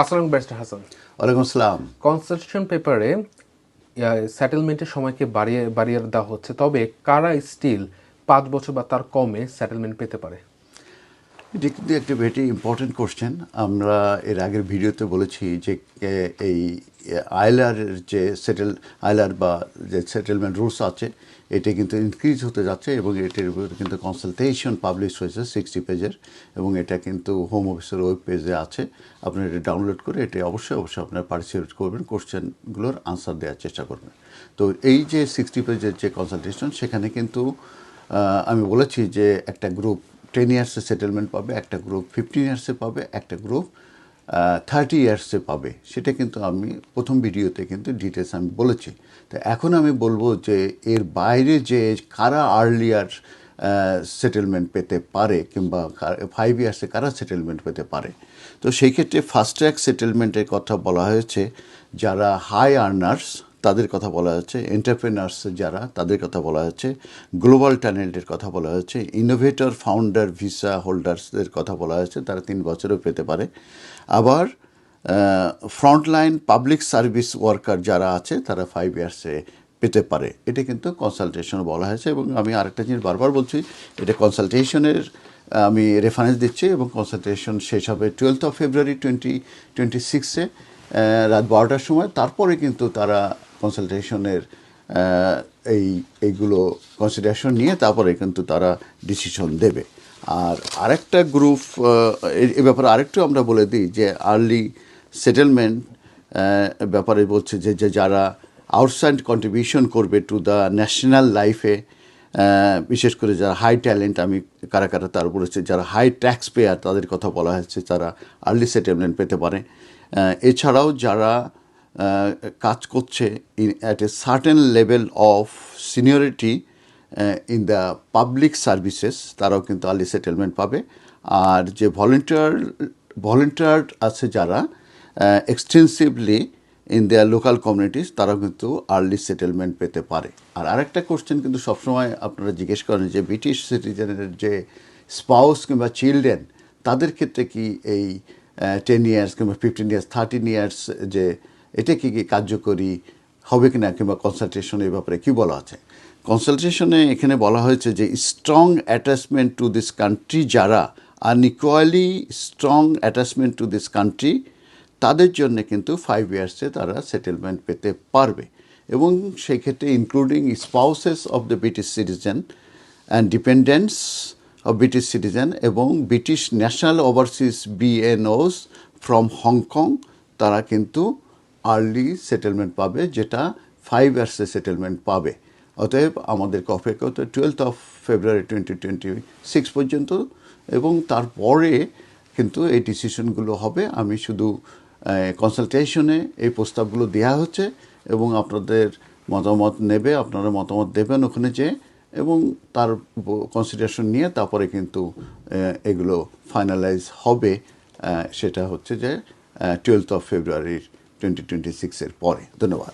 আসসালাম ব্যারিস্টার হাসান। ওয়ালাইকুম আসসালাম। কনস্টিটিউশন পেপারে সেটেলমেন্টের সময়কে বাড়িয়ে বাড়িয়ে দেওয়া হচ্ছে। তবে কারা স্টিল পাঁচ বছর বা তার কমে সেটেলমেন্ট পেতে পারে? এটি কিন্তু একটি ভেরি ইম্পর্টেন্ট কোশ্চেন আমরা এর আগের ভিডিওতে বলেছি যে এই আইলার যে সেটেল আইলার বা যে সেটেলমেন্ট রুলস আছে, এটি কিন্তু ইনক্রিজ হতে যাচ্ছে এবং এটির উপরে কিন্তু কনসালটেশন পাবলিশ হয়েছে সিক্সটি পেজের এবং এটা কিন্তু হোম অফিসের ওয়েব পেজে আছে। আপনারা এটা ডাউনলোড করে এটা অবশ্যই অবশ্যই আপনার পার্টিসিপেট করবেন কোশ্চেনগুলোর আনসার দেওয়ার চেষ্টা করবেন। তো এই যে সিক্সটি পেজের যে কনসালটেশন সেখানে কিন্তু আমি বলেছি যে একটা গ্রুপ টেন ইয়ার্সে সেটেলমেন্ট পাবে, একটা গ্রুপ ফিফটিন ইয়ার্সে পাবে, একটা গ্রুপ থার্টি ইয়ার্সে পাবে, সেটা কিন্তু আমি প্রথম ভিডিওতে কিন্তু ডিটেলস আমি বলেছি। তো এখন আমি বলব যে এর বাইরে যে কারা আর্লিয়ার সেটেলমেন্ট পেতে পারে কিংবা ফাইভ ইয়ার্সে কারা সেটেলমেন্ট পেতে পারে। তো সেই ক্ষেত্রে ফার্স্ট ট্র্যাক সেটেলমেন্টের কথা বলা হয়েছে, যারা হাই আর্নার্স তাদের কথা বলা হচ্ছে এন্টারপ্রেনার্স যারা তাদের কথা বলা হচ্ছে গ্লোবাল ট্যালেন্টের কথা বলা হচ্ছে ইনোভেটর ফাউন্ডার ভিসা হোল্ডার্সদের কথা বলা হচ্ছে, তারা তিন বছরও পেতে পারে। আবার ফ্রন্টলাইন পাবলিক সার্ভিস ওয়ার্কার যারা আছে, তারা ফাইভ ইয়ার্সে পেতে পারে। এটা কিন্তু কনসালটেশন বলা হয়েছে এবং আমি আরেকটা জিনিস বারবার বলছি, এটা কনসালটেশনের আমি রেফারেন্স দিচ্ছি এবং কনসালটেশন শেষ হবে twelfth of February twenty twenty সিক্সে রাত বারোটার সময়। তারপরে কিন্তু তারা কনসালটেশনের এই, এইগুলো কনসিডারেশন নিয়ে তারপরে কিন্তু তারা ডিসিশন দেবে। আর আরেকটা গ্রুপ এ ব্যাপারে আরেকটু আমরা বলে দিই যে আর্লি সেটেলমেন্ট ব্যাপারে বলছে যে যে যারা আউটসাইড কন্ট্রিবিউশন করবে টু দ্য ন্যাশনাল লাইফে বিশেষ করে যারা হাই ট্যালেন্ট আমি কারা কারা তার বলেছে, যারা হাই ট্যাক্স পেয়ার তাদের কথা বলা হয়েছে, তারা আর্লি সেটেলমেন্ট পেতে পারে। এছাড়াও যারা কাজ করছে in at a certain level of seniority in the public services তারাও কিন্তু আর্লি সেটেলমেন্ট পাবে। আর যে ভলেন্টিয়ার ভলেন্টিয়ার আছে যারা extensively in their local communities তারাও কিন্তু আর্লি সেটেলমেন্ট পেতে পারে। আর আরেকটা কোশ্চেন কিন্তু সবসময় আপনারা জিজ্ঞেস করেন যে ব্রিটিশ সিটিজেনের যে স্পাউস কিংবা চিলড্রেন তাদের ক্ষেত্রে কি এই টেন ইয়ার্স কিংবা ফিফটিন ইয়ার্স থার্টিন ইয়ার্স যে এটা কি কার্যকরী হবে কি না কিংবা কনসালটেশন এই ব্যাপারে কী বলা আছে? কনসালটেশনে এখানে বলা হয়েছে যে strong attachment to this country যারা unequally strong attachment to this country তাদের জন্য কিন্তু ফাইভ ইয়ার্সে তারা সেটেলমেন্ট পেতে পারবে। এবং সেক্ষেত্রে including spouses of the British citizen and dependents British citizen এবং British national overseas BNOs from Hong Kong তারা কিন্তু আর্লি সেটেলমেন্ট পাবে, যেটা ফাইভ ইয়ার্সে সেটেলমেন্ট পাবে। অতএব আমাদেরকে অপেক্ষা হতে twelfth of February twenty twenty six পর্যন্ত, এবং তারপরে কিন্তু এই ডিসিশনগুলো হবে। আমি শুধু কনসালটেশনে এই প্রস্তাবগুলো দেওয়া হচ্ছে, এবং আপনাদের মতামত নেবে, আপনারা মতামত দেবেন ওখানে যে এবং তার কনসিডারেশন নিয়ে তারপরে কিন্তু এগুলো ফাইনালাইজ হবে সেটা হচ্ছে যে টুয়েলথ অফ ফেব্রুয়ারির টোয়েন্টি টোয়েন্টি সিক্সের পরে। ধন্যবাদ।